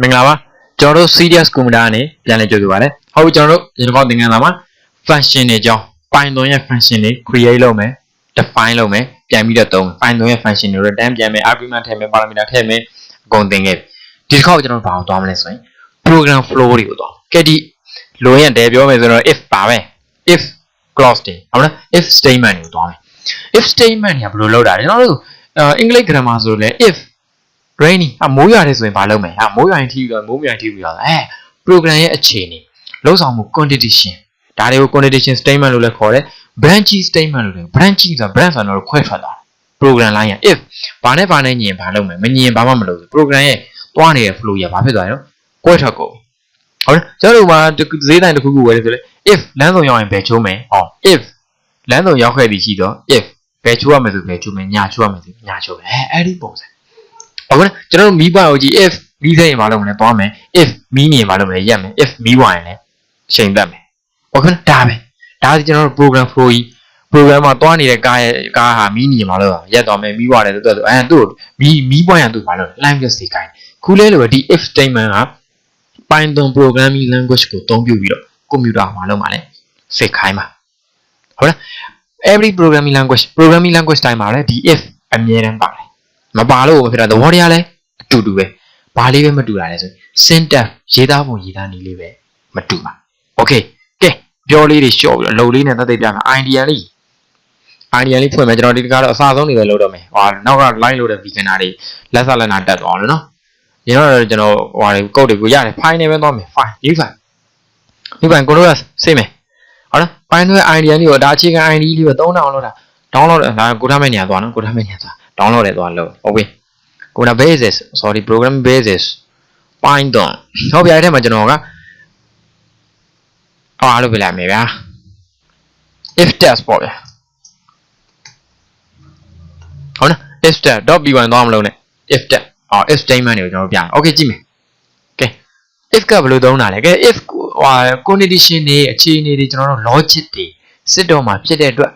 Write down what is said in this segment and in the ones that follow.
မင်္ဂလာပါကျွန်တော်တို့ serious computer ကနေပြန်လည်ကြိုဆိုပါရစေဟုတ်ပြီကျွန်တော်တို့ဒီတစ်ခေါက်သင်ခန်းစာမှာ function တွေအကြောင်း Python ရဲ့ function တွေ create လုပ်မယ် define လုပ်မယ်ပြန်ပြီးတော့သုံးမယ် Python ရဲ့ function တွေ return ပြန်မယ် argument ထည့်မယ် parameter ထည့်မယ်အကုန်သင်ခဲ့ပြီဒီတစ်ခေါက်ကျွန်တော်တို့ဘာကိုသွားမလဲဆိုရင် program flow တွေကိုသွားကဲဒီလိုရင်တဲပြောမယ်ဆိုတော့ if ပါပဲ if clause တွေဟုတ်လား if statement တွေကိုသွားမယ် if statement တွေကဘယ်လိုလုပ်တာလဲကျွန်တော်တို့အင်္ဂလိပ် grammar ဆိုလဲ if rainy အမိုးရွာတယ်ဆိုရင်ဘာလုပ်မလဲဟာမိုးရွာရင်ထိပြီးတော့မိုးရွာရင်ထိပြီးတော့အဲ program ရဲ့အခြေအနေလုံးဆောင်မှု condition ဒါတွေကို condition statement လို့လည်းခေါ်တယ် branch statement လို့လည်း branch ဆိုတာ branch ဆိုတော့ခွဲထွက်သွားတယ် program line ရ if ဘာနဲ့ဘာနဲ့ညင်ဘာလုပ်မလဲမညင်ဘာမှမလုပ်ဘူး program ရဲ့တွားနေတဲ့ flow ရဘာဖြစ်သွားလဲကွဲထွက်ကုန်ဟုတ်တယ်ကျွန်တော်တို့မှာဈေးတိုင်းတစ်ခုခုဝယ်တယ်ဆိုလဲ if လမ်းဆောင်ရောက်ရင်ဘယ်ချိုးမယ်ဟော if လမ်းဆောင်ရောက်ခဲ့သည်ရှိတော့ if ဘယ်ချိုးရမယ်ဆိုဘယ်ချိုးမယ်ညာချိုးရမယ်ဆိုညာချိုးမယ်အဲအဲ့ဒီပုံစံ ဟုတ်ကဲ့ကျွန်တော်တို့မီးပွားကိုကြည့် if မီးသိရင်မလုပ်မလဲသွားမယ် if မီးနေမလုပ်မလဲရက်မယ် if မီးဝါရင်လည်းချိန်သက်မယ်ဟုတ်ကဲ့ဒါပဲဒါဆိုကျွန်တော်တို့ program flow ကြီး program မှာတွားနေတဲ့ကားရဲ့ကားဟာမီးနေမလို့ရက်သွားမယ်မီးဝါတယ်ဆိုတော့အဲသူ့မီးမီးပွားရင်သူဘာလုပ်လဲ language တွေခိုင်းခုလဲလို့ဒီ if statement က Python programming language ကိုအသုံးပြုပြီးတော့ကွန်ပျူတာမှာလုပ်မှာလဲစိတ်ခိုင်းပါဟုတ်လား every programming language programming language တိုင်းမှာလည်းဒီ if အမြဲတမ်းပါတယ် မပါလို့မဖြစ်တာသဘောတရားလည်းအတူတူပဲဘာလေးပဲမတူတာလဲဆိုရင် syntax ရေးသားပုံရေးသားနည်းလေးပဲမတူပါ okay ကဲပြောလေးတွေရှော့ပြီးတော့အလုပ်လေးနဲ့သက်သက်ပြမယ် idea လေး idea လေးဖွင့်မယ်ကျွန်တော်ဒီတကားတော့အစားဆုံးနေပဲလုပ်တော့မယ်ဟောနောက်က line လို့တဲ့ beginner တွေလက်ဆက်လက်နာတက်သွားအောင်လို့နော်ဒီတော့ကျွန်တော်ဟိုဟာတွေ code တွေကိုရတယ် file နဲ့ပဲသွားမယ် file ရေး file ရေး file control s စိတ်မယ်ဟုတ်လား Python ရဲ့ idea လေးကိုဒါအခြေခံ ID လေးပဲသုံးအောင်လို့ဒါ download ဒါကိုထားမယ့်နေရာသွားနော်ကိုထားမယ့်နေရာသွား download တယ်သွားလို့ okay ကိုနာ basis sorry program basis Python ဟုတ်ပြီအဲ့ထဲမှာကျွန်တော်ကအားလို့ပြလိုက်မယ်ဗျာ if test ပေါ့ဗျာဟုတ်နော် if test .p1 သွားမလို့နဲ့ if test အော် if statement တွေကိုကျွန်တော်ပြရအောင် okay ကြည့်မယ်ကဲ if ကဘယ်လိုသုံးတာလဲကဲ if ဟို condition တွေအခြေအနေတွေကျွန်တော်တို့ logic တွေစစ်တော့မှာဖြစ်တဲ့အတွက်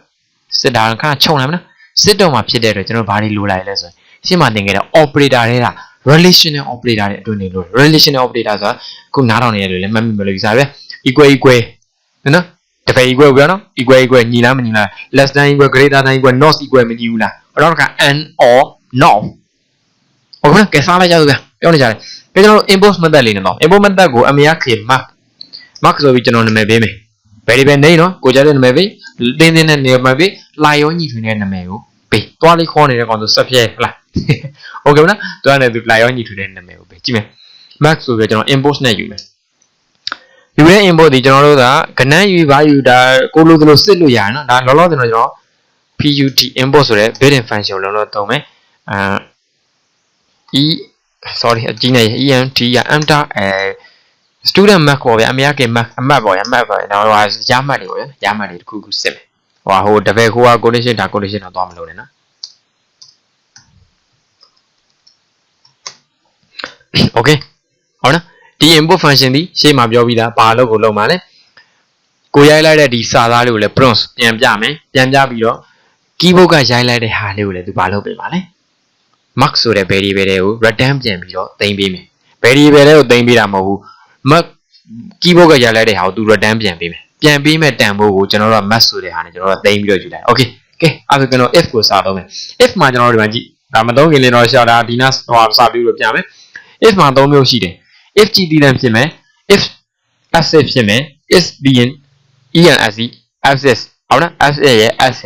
စစ်တာခါခြုံလိုက်မလား စစ်တော့မှာဖြစ်တဲ့အတွက်ကျွန်တော်ဘာတွေလိုလိုက်လဲဆိုရင်ရှင်းမှသင်ခဲ့တဲ့ operator တွေက relational operator တွေအတွင်းနေလို့ relational operator ဆိုတာခု9000နေရတယ်လေမှတ်မိမလို့ယူစားပဲ equal equal နော်တပည့် equal ပြောနော် equal equal ညီလားမညီလား less than equal greater than equal not equal မညီဘူးလားအဲ့တော့က and or not ဟုတ်ကဲ့ကဲစားလိုက်ကြလို့ဗျပြောနေကြတယ်ဒါကျွန်တော်တို့ import method လေးနဲ့တော့ import method ကိုအမေရခေ mark mark ဆိုပြီးကျွန်တော်နာမည်ပေးမယ် variable name နော်ကိုကြတဲ့နာမည်ပေးတင်းတင်းနဲ့နေရာမှန်ပေးလာရောညီထွေတဲ့နာမည်ကိုပေးသွားလေးခေါ်နေတဲ့ကောင်ဆိုဆက်ပြဲဟလား okay မလားတွားနေသူလာရောညီထွေတဲ့နာမည်ကိုပေးကြည့်မယ် max ဆိုပြီးကျွန်တော် import နဲ့ယူမယ်ယူတဲ့ import ဒီကျွန်တော်တို့ကကနန်းယူဘာယူတာကိုလိုသလိုစစ်လို့ရတယ်နော်ဒါလောလောဆယ်တော့ကျွန်တော် PUT import ဆိုတဲ့ built-in function လုံးလုံးသုံးမယ်အဲ e sorry အကြီးနေ EMT ရ enter အဲ student mark ပေါ့ဗျာအများကြီး mark အမှတ်ပေါ့ဗျာအမှတ်ပေါ့ဒါဟိုရမှတ်တွေပေါ့ဗျာရမှတ်တွေတစ်ခုခုစစ်မယ်ဟိုဟိုတပည့်ခိုးက condition ဒါ condition တော့သွားမလို့နဲ့နော် okay ဟုတ်နော်ဒီ input function ဒီရှေ့မှာပြောပြီးသားဘာလို့ကိုလုံးမှာလဲကိုရိုက်လိုက်တဲ့ဒီစာသားလေးကိုလည်း prompt ပြန်ပြမယ်ပြန်ပြပြီးတော့ keyboard ကရိုက်လိုက်တဲ့ဟာလေးကိုလည်းသူဘာလုပ်ပေးပါလဲ mark ဆိုတဲ့ variable တွေကို return ပြန်ပြီးတော့တင်ပေးမယ် variable တွေကိုတင်ပေးတာမဟုတ်ဘူး mark keyboard ကရိုက်လိုက်တဲ့ဟာကိုသူ return ပြန်ပေးမယ်ပြန်ပေးမဲ့တန်ဖိုးကိုကျွန်တော်တို့က max ဆိုတဲ့ဟာနဲ့ကျွန်တော်တို့တင်ပြီးတော့ယူလိုက် okay ကဲအဲ့ဒါကျွန်တော် if ကိုစတော့မယ် if မှာကျွန်တော်တို့ဒီမှာကြည့်ဒါမသုံးခင်လေးတော့ရှာတာဒီနာဟိုစပြီးတော့ပြန်မယ် if မှာ၃မျိုးရှိတယ် if ကြည့်တည်တယ်ဖြစ်မယ် if active ဖြစ်မယ် if being ense access ဟုတ်လား s ရဲ့ s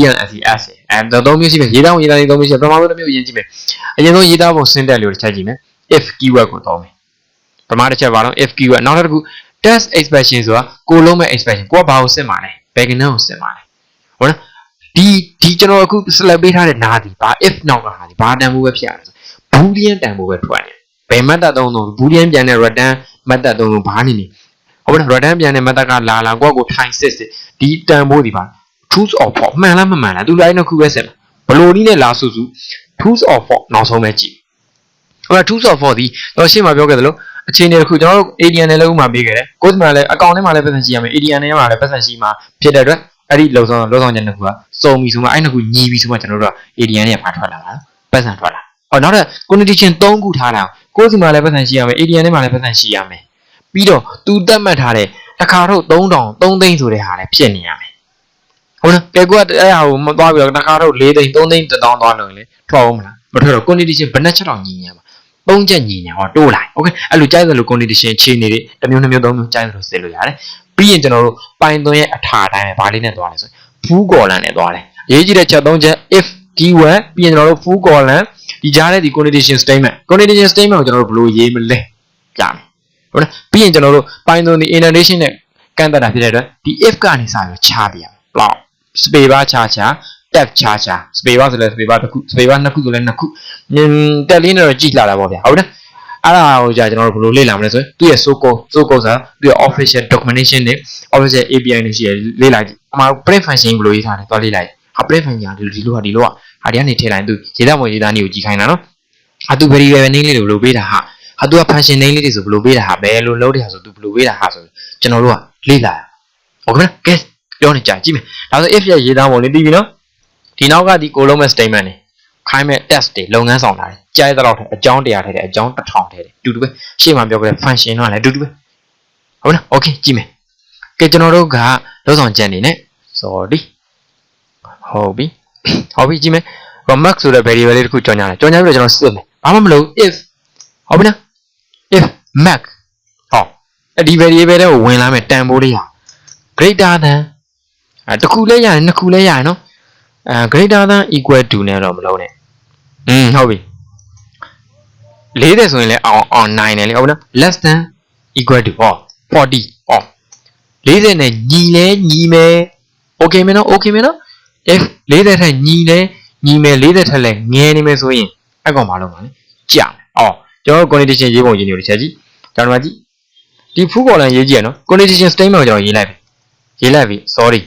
ရဲ့ ense s အဲသုံးမျိုးရှိမယ်ရေးသားဝင်ရေးသားရေးသုံးမျိုးရှိတယ်ပထမဆုံးတစ်မျိုးရင်ကြည့်မယ်အရင်ဆုံးရေးသားပုံ syntax လေးကိုတစ်ချက်ကြည့်မယ် if keyword ကိုသုံးမယ် ပထမတစ်ချက်ပါတော့ if keyword နောက်တစ်ခု test expression ဆိုတာကိုလုံးမဲ့ expression ကိုကဘာကိုစစ်မှာလဲဘယ်ကနန်းကိုစစ်မှာလဲဟုတ်လားဒီဒီကျွန်တော်အခု select ပေးထားတဲ့နားဒီဘာ if နောက်ကဟာဒီဘာတန်ဖိုးပဲဖြစ်ရတယ်ဆို boolean တန်ဖိုးပဲထွက်တယ်ဘယ် method သုံးလို့ boolean ပြန်တဲ့ return method သုံးလို့ဘာနေနေဟုတ်လား return ပြန်တဲ့ method ကလာလာကိုယ့်ကိုထိုင်စစ်စစ်ဒီတန်ဖိုးဒီပါ truth or false မှန်လားမမှန်လားသူလိုက်နှစ်ခုပဲစစ်ဘလို့နည်းနဲ့လာစုစု truth or false နောက်ဆုံးပဲကြည့်ဟုတ်လား truth or false ဒီတော့ရှင်းမှာပြောခဲ့သလို အခြေအနေတစ်ခုကျွန်တော်တို့ ADN နဲ့လည်းဥမာပေးခဲ့တယ်ကိုယ်မှာလည်းအကောင့်ထဲမှာလည်းပတ်စံရှိရမယ် ADN ထဲမှာလည်းပတ်စံရှိမှာဖြစ်တဲ့အတွက်အဲ့ဒီလုံဆောင်လုံဆောင်ချက်နှစ်ခုကစုံပြီဆိုမှအဲ့နှစ်ခုညီပြီဆိုမှကျွန်တော်တို့က ADN နဲ့ပါထွက်လာတာပတ်စံထွက်လာဟောနောက်ထပ် condition 3ခုထားတာကိုယ်စီမှာလည်းပတ်စံရှိရမယ် ATM ထဲမှာလည်းပတ်စံရှိရမယ်ပြီးတော့ तू သတ်မှတ်ထားတဲ့တစ်ခါတော့3000 3သိန်းဆိုတဲ့ဟာလည်းဖြစ်နေရမယ်ဟုတ်လားကဲကိုကအဲ့ဟာကိုမသွားပြီးတော့တစ်ခါတော့4သိန်း3သိန်း1000သွားလို့လေထွက်အောင်မလားမထွက်တော့ condition ဘယ်နဲ့ချက်တော့ညီညာမှာ သုံးချက်ညီညာဟောတိုးလိုက်โอเคအဲ့လိုကြိုက်သလို condition ခြေနေတွေတစ်မျိုးနှစ်မျိုးသုံးမျိုးကြိုက်သလိုစစ်လို့ရတယ်ပြီးရင်ကျွန်တော်တို့ပိုင်သွင်းရဲ့အထာတိုင်းပဲဗာလေးနဲ့သွားတယ်ဆိုရင် full column နဲ့သွားတယ်အရေးကြီးတဲ့ချက်၃ချက် if keyword ပြီးရင်ကျွန်တော်တို့ full column ဒီကြားတဲ့ဒီ condition statement condition statement ကိုကျွန်တော်တို့ဘယ်လိုရေးမလဲကြားမယ်ဟုတ်လားပြီးရင်ကျွန်တော်တို့ Python ဒီ indentation နဲ့ကန့်သက်တာဖြစ်တဲ့အတွက်ဒီ if ကနေစပြီးခြားပြရမယ်ဘလောက် space bar ခြားခြား tab ခြားခြား space bar ဆိုလဲ space bar တစ်ခု space bar နှစ်ခုဆိုလဲနှစ်ခုညတက်လေးနဲ့တော့ကြည့်လာတာပေါ့ဗျာဟုတ်တယ်အဲ့ဒါကိုကြာကျွန်တော်တို့ဘယ်လိုလေ့လာမလဲဆိုရင်သူ့ရဲ့ so code so code ဆိုတာသူ့ရဲ့ official documentation တွေ official API တွေရှိရလေ့လာကြည့်အမှာ print function ဘယ်လိုရေးထားလဲသွားလေ့လာကြည့်ဟာ print function ဒီဒီလိုဟာဒီလိုဟာဟာဒီကနေထည့်လိုက်သူရေးသားမရေးသားနည်းကိုကြည့်ခိုင်းတာနော်ဟာသူ variable name လေးတွေဘယ်လိုပေးတာဟာဟာသူက function name လေးတွေဆိုဘယ်လိုပေးတာဟာဘယ်လိုလုပ်တဲ့ဟာဆိုသူဘယ်လိုပေးတာဟာဆိုကျွန်တော်တို့ကလေ့လာရဟုတ်ကဲ့ကဲပြောနေကြကြည့်မယ်ဒါဆို if ရဲ့ရေးသားပုံလေးပြီးပြီနော် ဒီနောက်ကဒီ column statement တွေခိုင်းမဲ့ test တွေလုပ်ငန်းဆောင်တာတွေကြားရတဲ့တော့အကြောင်းတရားထဲတယ်အကြောင်းတစ်ထောင်ထဲတယ်တူတူပဲရှေ့မှာပြောခဲ့တဲ့ function တော့လည်းတူတူပဲဟုတ်လား okay ကြည့်မယ်ကဲကျွန်တော်တို့ကလောက်ဆောင်ချက်အနေနဲ့ sorry ဟုတ်ပြီဟုတ်ပြီကြည့်မယ် max ဆိုတဲ့ variable လေးတစ်ခုကြော်ညာတယ်ကြော်ညာပြီးတော့ကျွန်တော်စစ်မယ်ဘာမှမလုပ် if ဟုတ်ပြီနော် if max ဟောအဲ့ဒီ variable တဲ့ကိုဝင်လာမယ်တန်ဖိုးလေးဟာ greater than အဲတစ်ခုလဲရတယ်နှစ်ခုလဲရတယ်နော် အဲ greater than equal to နဲ့တော့မလုံးနဲ့อืมဟုတ်ပြီ40ဆိုရင်လည်းအောင်အောင်9တယ်လေဟုတ်ပြီနော် less than equal to ဟော40ဟော40နဲ့ညီလဲညီမယ် okay မယ်နော် okay မယ်နော် if 40ထက်ညီလဲညီမယ်40ထက်လဲငယ်နေမယ်ဆိုရင်အဲ့ကောင်မလုပ်ပါနဲ့ကြာမယ်အော်ကျွန်တော် condition ရေးပုံရေးနေလို့ချက်ကြည့်ကျွန်တော်မှကြည့်ဒီ full column ရေးကြည့်ရနော် condition statement ကိုကျွန်တော်ရေးလိုက်ပြီရေးလိုက်ပြီ sorry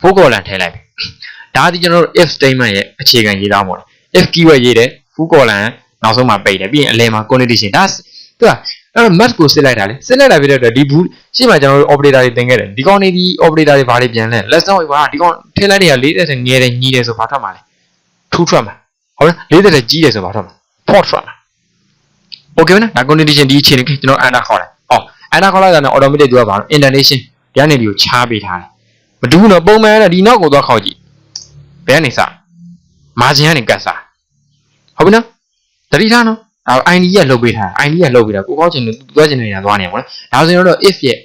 full column ထည့်လိုက်ပြီ ဒါဒီကျွန်တော်တို့ if statement ရဲ့အခြေခံရေးသားပုံလား if keyword ရေးတယ် full column နောက်ဆုံးမှာပိတ်တယ်ပြီးရင်အလယ်မှာ condition ဒါသူကအဲ့တော့ math ကိုစစ်လိုက်တာလေစစ်လိုက်တာဖြစ်တဲ့အတွက်ဒီဘူးရှေ့မှာကျွန်တော်တို့ operator တွေသင်ခဲ့တယ်ဒီကောင်နေဒီ operator တွေဘာတွေပြန်လဲ lesson ဝေပါဒီကောင်ထည့်လိုက်တဲ့က40ငယ်တယ်ညီတယ်ဆိုဘာထွက်မှာလဲထူးထွက်မှာဟုတ်လား40ကြီးတယ်ဆိုဘာထွက်မှာ port ထွက်မှာ okay မနော်ဒါ condition ဒီအခြေအနေကျွန်တော် enter ခေါ်တယ်အော် enter ခေါ်လိုက်တာနဲ့ automatic သူကဘာလဲ indentation ဒီကနေဒီကိုချားပေးထားတယ်မတူဘူးနော်ပုံမှန်နဲ့ဒီနောက်ကိုသွားခေါက်ကြည့် ဘယ်ကနေစ margin ကနေကတ်စားဟုတ်ပြီနော်တတိထားနော်ဒါ ID ရလှုပ်ပေးထား ID ရလှုပ်ပေးတာကိုကောက်ချင်လို့သူသွားချင်နေတာသွားနေပါတော့ဒါဆိုရင်တော့ if ရဲ့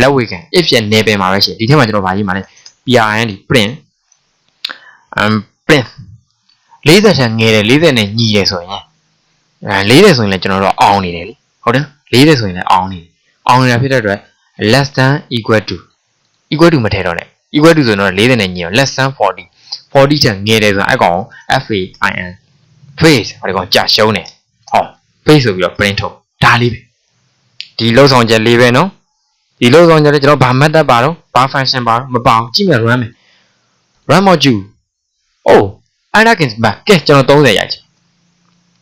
လက်ဝေခံ if ရဲ့ neighbor မှာပဲရှိဒီထဲမှာကျွန်တော်ဗာရေးမှာလဲ prn ဒီ print um print 40ထက်ငယ်တယ်40နဲ့ညီတယ်ဆိုရင်အဲ40ဆိုရင်လည်းကျွန်တော်တို့အောင်နေတယ်လေဟုတ်တယ်40ဆိုရင်လည်းအောင်နေတယ်အောင်နေတာဖြစ်တဲ့အတွက် less than equal to equal to မထည့်တော့နဲ့ equal to ဆိုတော့40နဲ့ညီအောင် less than 40 40ထက်ငယ်တယ်ဆိုတော့အဲ့ကောင် FAIN face ဟိုဒီကောင်ကြာရှုံးတယ်ဟော face ဆိုပြီးတော့ print ထုတ်ဒါလေးပဲဒီလောက်ဆောင်ချက်လေးပဲနော်ဒီလောက်ဆောင်ချက်လေးကျွန်တော်ဘာ method ပါတော့ဘာ function ပါတော့မပါအောင်ကြည့်မယ် run မယ် run module oh အဲ့ဒါကင်ဘာကဲကျွန်တော်30ရိုက်ချင်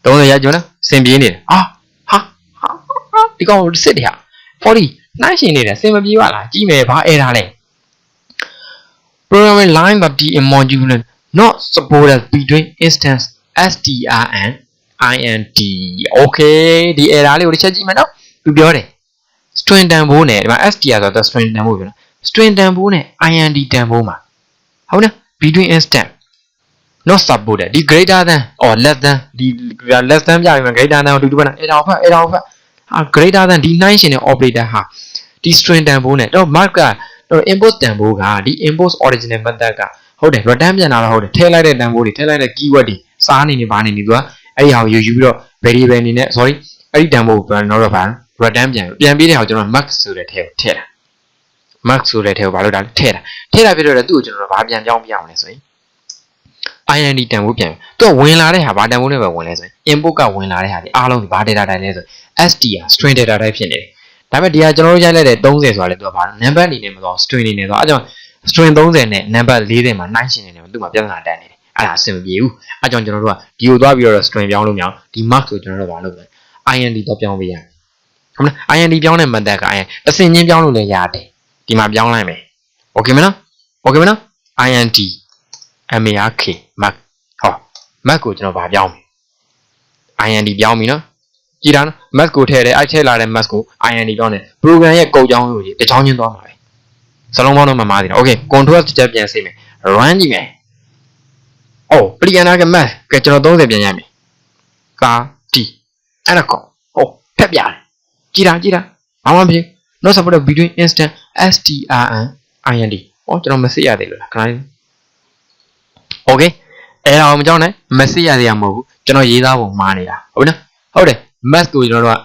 30ရိုက်ကြနော်စင်ပြေးနေတယ်အာဟာဟာဒီကောင်စစ်တယ်ဟာ40နှိုင်းရှင်နေတယ်စင်မပြေးပါလားကြည့်မယ်ဘာအဲ့ဒါလဲ programming line that the module not supported between instance str and int okay ဒီ error လေးကိုတစ်ချက်ကြည့်မယ်နော်သူပြောတယ် string တန်ဖိုးနဲ့ဒီမှာ str ဆိုတာ string တန်ဖိုးပြောတာ string တန်ဖိုးနဲ့ int တန်ဖိုးမှာဟုတ်နော် between instance not supported ဒီ greater than or less than ဒီ less than ပြပြီးမှ greater than ကိုတူတူပဲနော်အဲ့ဒါကိုဖတ်အဲ့ဒါကိုဖတ်ဟာ greater than ဒီနှိုင်းရှင်တဲ့ operator ဟာဒီ string တန်ဖိုးနဲ့တော့ mark က တော့ import တန်ဖိုးကဒီ import original method ကဟုတ်တယ် return ပြန်လာတော့ဟုတ်တယ်ထည့်လိုက်တဲ့တန်ဖိုးတွေထည့်လိုက်တဲ့ keyword တွေစားနေနေပါနေနေသူကအဲ့ဒီဟာကိုယူယူပြီးတော့ variable အနေနဲ့ sorry အဲ့ဒီတန်ဖိုးကိုတော့တော့ဗာ return ပြန်ပြန်ပြီးတဲ့ဟာကိုကျွန်တော် max ဆိုတဲ့ထဲကိုထည့်တာ max ဆိုတဲ့ထဲကိုဘာလို့ဒါလဲထည့်တာထည့်တာဖြစ်တော့သူ့ကိုကျွန်တော်တို့ဘာပြန်ပြောင်းပြအောင်လဲဆိုရင် IND တန်ဖိုးပြန်သူကဝင်လာတဲ့ဟာဘာတန်ဖိုးနဲ့ပဲဝင်လဲဆိုရင် input ကဝင်လာတဲ့ဟာဒီအားလုံးဒီဘာ data type လဲဆိုရင် str string data type ဖြစ်နေတယ် ဒါပေမဲ့ဒီဟာကျွန်တော်တို့ရိုက်လိုက်တဲ့30ဆိုတာလေသူကဘာ number အနေနဲ့မသွား string အနေနဲ့သွားအဲကြောင့် string 30နဲ့ number 40မှာနှိုင်းရှင်နေတယ်သူ့မှာပြဿနာတက်နေတယ်အဲ့ဒါအဆင်မပြေဘူးအဲကြောင့်ကျွန်တော်တို့ကဒီကိုသွားပြီးတော့ string ပြောင်းလို့မရအောင်ဒီ mark ကိုကျွန်တော်တို့ဘာလုပ်လဲ IND တော့ပြောင်းပေးရဟုတ်မလား IND ပြောင်းတဲ့ method က IND တစ်စင်ချင်းပြောင်းလို့လည်းရတယ်ဒီမှာပြောင်းလိုက်မယ် okay မနော် okay မနော် IND MARK mark ဟော mark ကိုကျွန်တော်ဗာပြောင်းမယ် IND ပြောင်းပြီနော် ကြည်တာနော် mask ကိုထည့်တယ်အဲ့ထည့်လာတဲ့ mask ကို IND ပြောင်းတယ် program ရဲ့ကုတ်ကြောင်းကိုကြီးတစ်ချောင်းချင်းသွားမှာပဲစလုံးပေါင်းတော့မမားသေးတာ okay control တစ်ချက်ပြန်စိမယ် run ကြည့်မယ်အော် planner က mask ကကျွန်တော်30ပြန်ရမယ်ကာတီအဲ့ဒါကောဟိုဖက်ပြတယ်ကြည်တာကြည်တာဘာမှမဖြစ် not supported between instant strn ind ဟောကျွန်တော်မစစ်ရသေးလို့လားခဏလေး okay အဲ့ဒါအောင်မကြောက်နဲ့မစစ်ရသေးရမဟုတ်ဘူးကျွန်တော်ရေးသားပုံမှားနေတာဟုတ်နော်ဟုတ်တယ် mask ကိုကျွန်တော်တို့က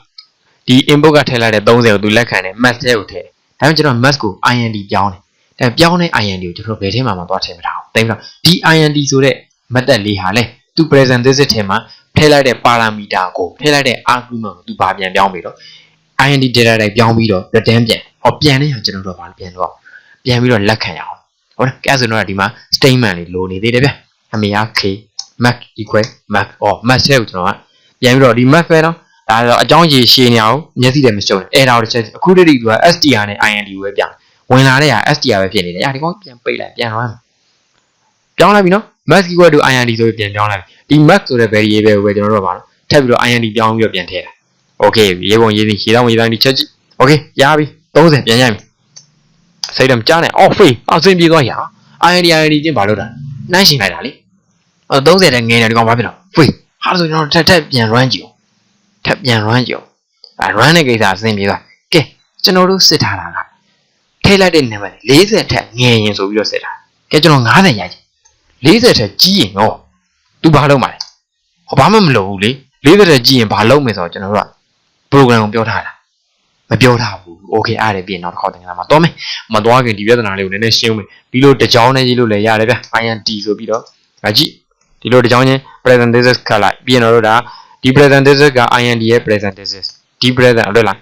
ဒီ input ကထည့်လိုက်တဲ့30ကိုသူလက်ခံတယ် mask ထဲကိုထည့်တယ်ဒါပေမဲ့ကျွန်တော် mask ကို ind ပြောင်းတယ်ဒါပြောင်းတဲ့ ind ကိုကျွန်တော်ဘယ်ထဲမှာမှသွားထည့်မထားဘူးတိတ်မလားဒီ ind ဆိုတဲ့ method လေးဟာလေသူ present this ထဲမှာထည့်လိုက်တဲ့ parameter ကိုထည့်လိုက်တဲ့ argument ကိုသူဘာပြန်ပြောင်းပြီးတော့ ind data တွေပြောင်းပြီးတော့ return ပြန်ဟောပြန်တဲ့ဟာကျွန်တော်တို့ကဘာပြန်တော့ပြန်ပြီးတော့လက်ခံရအောင်ဟုတ်လားကဲဆိုတော့ဒီမှာ statement လေးလိုနေသေးတယ်ဗျအမေက k mac equal mac or mac ထဲကိုကျွန်တော်ကပြန်ပြီးတော့ဒီ mac ပဲတော့ ဒါဆိုအကြောင်းကြီးရှင်းနေအောင်မျက်စိနဲ့မရှုံးနဲ့အဲ့ဒါကိုတစ်ချက်အခုတည်းကသူက str နဲ့ ind ကိုပဲပြန်ဝင်လာတဲ့ဟာ str ပဲဖြစ်နေတယ်။ညာဒီကောင်ပြန်ပိတ်လိုက်ပြန်သွားပြောင်းလိုက်ပြီနော် max equal to ind ဆိုပြီးပြန်ပြောင်းလိုက်ပြီဒီ max ဆိုတဲ့ variable ကိုပဲကျွန်တော်တို့ကပါတော့ထပ်ပြီးတော့ ind ပြောင်းပြီးတော့ပြန်ထည့်တာ okay ရေပုံရေးစီရေတောင်းရေတောင်းဒီချက်ကြည့် okay ရပြီ30ပြန်ရပြီစိတ်တော့ကြားနေ off free အဆင်ပြေသွားရ ind ind ချင်းဘာလို့တာနှိုင်းရှင်လိုက်တာလေအဲ30တဲ့ငယ်တယ်ဒီကောင်ဘာဖြစ်တော့ free ဟာဆိုကျွန်တော်ထပ်ထပ်ပြန် run ကြည့်အောင် ထပ်ပြန် run ကြည့်အောင်အဲ run တဲ့ကိစ္စအဆင်ပြေသွားကဲကျွန်တော်တို့စစ်ထားတာကထိလိုက်တဲ့နံပါတ်40ထက်ငယ်ရင်ဆိုပြီးတော့စစ်ထားကဲကျွန်တော်90ရကြည့်40ထက်ကြီးရင်တော့ तू ဘာလုပ်မှာလဲဟောဘာမှမလုပ်ဘူးလေ40ထက်ကြီးရင်ဘာလုပ်မယ်ဆိုတော့ကျွန်တော်တို့က program ကိုပြောထားတာမပြောထားဘူး okay အားရတယ်ပြင်နောက်တစ်ခေါက်သင်္ကန်းမှာသွားမယ်မသွားခင်ဒီပြဿနာလေးကိုနည်းနည်းရှင်းမယ်ဒီလိုတစ်ကြောင်းနဲ့ရေးလို့လည်းရတယ်ဗျ INT ဆိုပြီးတော့ဒါကြည့်ဒီလိုတစ်ကြောင်းချင်း present thesis ခတ်လိုက်ပြင်တော့တို့ဒါ ဒီ present thesis က INT ရဲ့ present thesis ဒီ present ဟုတ်လား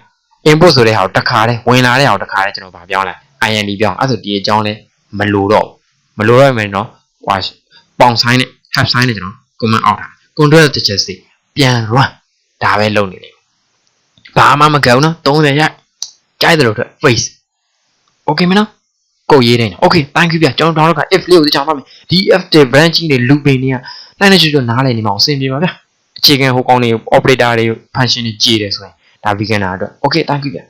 input ဆိုတဲ့ဟာကိုတစ်ခါတည်းဝင်လာတဲ့ဟာကိုတစ်ခါတည်းကျွန်တော်ဗာပြောင်းလိုက် INT ပြောင်းအဲ့ဆိုဒီအကြောင်းလဲမလိုတော့ဘူးမလိုတော့မယ်နော်ဟွာပေါင် sign နဲ့ have sign နဲ့ကျွန်တော် comment out တာ control တစ်ချက်စီပြန် run ဒါပဲလုပ်နေတယ်ဘာမှမကောင်းနော်30ရိုက်ကြိုက်တယ်လို့ထွက် face okay မနော်ကိုရေးတယ်နော် okay thank you ပြကျွန်တော်တို့က if လေးကိုသိချင်ပါမယ်ဒီ f တဲ့ branch ကြီးတွေ looping တွေကနိုင်နေချွတ်နားလည်နေမှာအဆင်ပြေပါဗျ အခြေခံဟိုကောင်းတွေ operator တွေ function တွေကြည့်တယ်ဆိုရင်ဒါ beginner အတွက် okay thank you ပြ